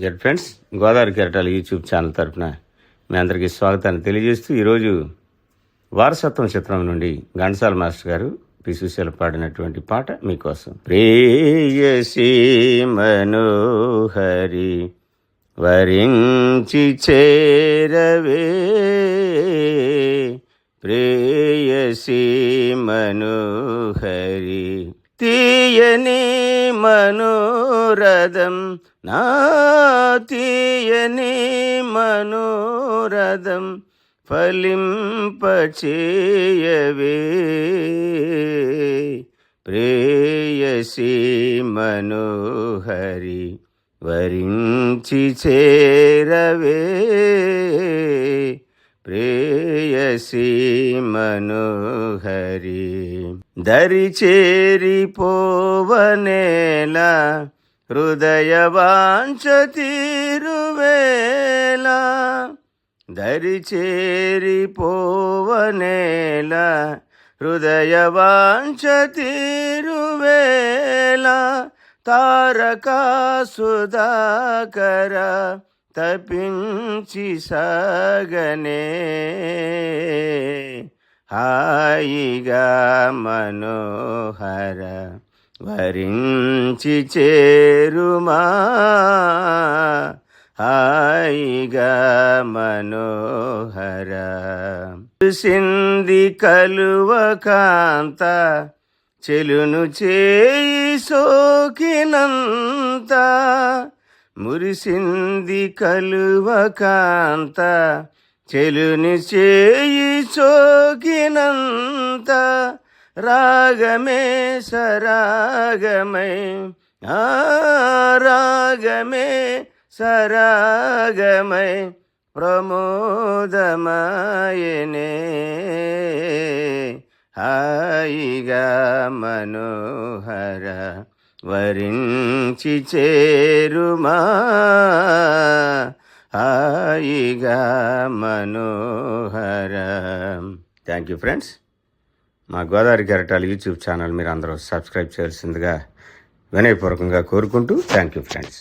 Z friends Godavari కెరటాల YouTube channel తరపున మీ అందరికీ స్వాగతాన్ని తెలియజేస్తూ ఈరోజు వారసత్వం చిత్రం నుండి ఘంటసాల మాస్టర్ గారు పి సుశీల పాడినటువంటి పాట మీకోసం. ప్రేయసీ మనోహరి వరించి చేరవే. ప్రేయసీ మనోహరి తీయని మనోరథం నా తీయని మనోరథం ఫలింపచేయవే. ప్రేయసి మనోహరి వరించి చేరవే. ప్రేయసీ మనోహరి దరి చేరిపోవనేలా హృదయ వాంఛ తీరువేలా దరి చేరిపోవనేలా హృదయ వాంఛ తారకా సుధాకర తపించి సాగనే. హాయిగా మనోహర వరించి చేరుమా. హాయిగా మనోహర సింది కలువ కాంత చెలును చేయి సోకినంతా. మురిసింది కలువ కాంత చెలుని చేయి చోకినంత రాగమే సరాగమై ఆ రాగమే సరాగమై ప్రమోదమాయనే. హాయిగా మనోహర వరించి చేరుమా? హాయిగా మనోహర. థ్యాంక్ యూ ఫ్రెండ్స్ మా గోదావరి గెరటాలు యూట్యూబ్ ఛానల్ మీరు అందరూ సబ్స్క్రైబ్ చేయాల్సిందిగా వినయపూర్వకంగా కోరుకుంటూ థ్యాంక్ యూ ఫ్రెండ్స్